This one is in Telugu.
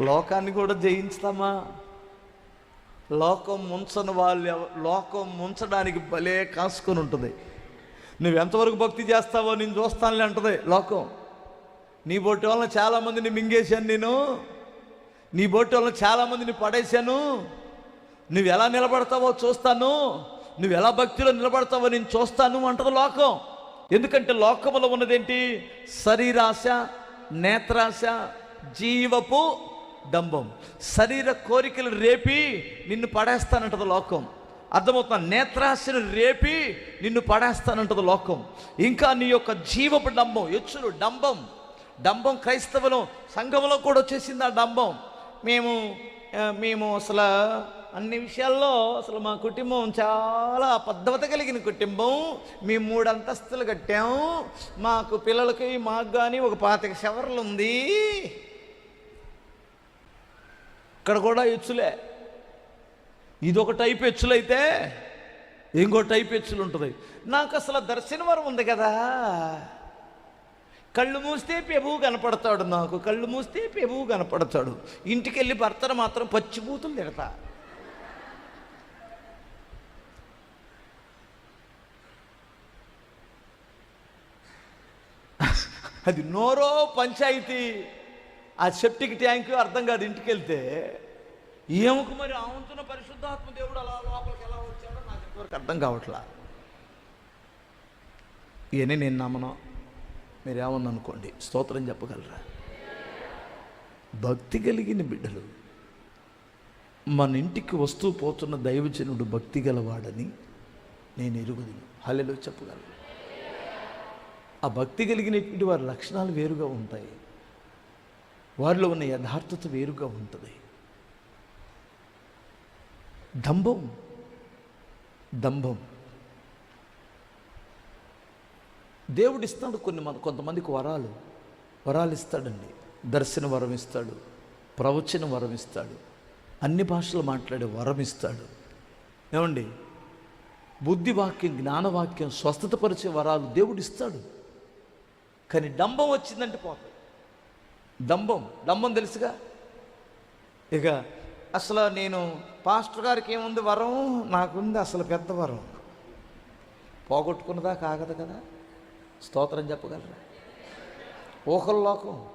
లోకాన్ని కూడా జయించుతామా లోకం ముంచని వాళ్ళు లోకం ముంచడానికి భలే కాసుకొని ఉంటుంది. నువ్వు ఎంతవరకు భక్తి చేస్తావో నేను చూస్తానులే అంటది లోకం. నీ బొట్టి వలన చాలామందిని మింగేశాను నేను. నీ బొట్టి వలన చాలామందిని పడేశాను. నువ్వు ఎలా నిలబడతావో చూస్తాను. నువ్వు ఎలా భక్తిలో నిలబడతావో నేను చూస్తాను అంటది లోకం. ఎందుకంటే లోకములో ఉన్నదేంటి? శరీరాశ నేత్రాశ జీవపు డంబం శరీర కోరికలు రేపి నిన్ను పడేస్తానంటది లోకం. అర్థమవుతున్నా నేత్రాశను రేపి నిన్ను పడేస్తానంటది లోకం. ఇంకా నీ యొక్క జీవపు డంబం ఎచ్చులు డంబం డంబం క్రైస్తవులు సంఘంలో కూడా వచ్చేసింది ఆ డంబం మేము మేము అసలు అన్ని విషయాల్లో అసలు మా కుటుంబం చాలా పద్ధవత కలిగిన కుటుంబం. మేము మూడు అంతస్తులు కట్టాము మాకు పిల్లలకి మాకు కానీ ఒక పాతిక షవర్లు ఉంది. ఇక్కడ కూడా ఎచ్చులే. ఇదొక టైప్ ఎచ్చులైతే ఇంకో టైప్ ఎచ్చులు ఉంటుంది. నాకు అసలు దర్శనవరం ఉంది కదా. కళ్ళు మూస్తే పెబువు కనపడతాడు నాకు కళ్ళు మూస్తే పెబువు కనపడతాడు. ఇంటికి వెళ్ళి భర్తను మాత్రం పచ్చిబూతులు తిడతా. అది నోరో పంచాయతీ. ఆ సెప్టిక్ ట్యాంక్ అర్థం కాదు ఇంటికి వెళ్తే ఏముకు మరి ఆవంతున్న పరిశుద్ధాత్మ దేవుడు అలా లోపలికి ఎలా వచ్చాడో నాకు ఇంతవరకు అర్థం కావట్లా. ఇవన్నీ నేను నమ్మను. మీరేమన్నా అనుకోండి స్తోత్రం చెప్పగలరా? భక్తి కలిగిన బిడ్డలు మన ఇంటికి వస్తూ పోతున్న దైవజనుడు భక్తి గలవాడని నేను ఎరుగుదును. హలెలో చెప్పగలను. ఆ భక్తి కలిగినటువంటి వారి లక్షణాలు వేరుగా ఉంటాయి. వారిలో ఉన్న యథార్థత వేరుగా ఉంటుంది. దంభం దంభం. దేవుడు ఇస్తాడు కొన్ని మన కొంతమందికి వరాలు. వరాలు ఇస్తాడండి. దర్శన వరం ఇస్తాడు. ప్రవచన వరం ఇస్తాడు. అన్ని భాషలు మాట్లాడే వరం ఇస్తాడు. ఏమండి? బుద్ధి వాక్యం జ్ఞానవాక్యం స్వస్థతపరిచే వరాలు దేవుడు ఇస్తాడు కానీ డంబం వచ్చిందంటే పోతాయి. డంబం డంబం తెలుసుగా? ఇక అసలు నేను పాస్టర్ గారికి ఏముంది వరం? నాకుంది అసలు పెద్ద వరం. పోగొట్టుకున్నదా కాగదు కదా? స్తోత్రం చెప్పగలరా? ఊహల్లోకం.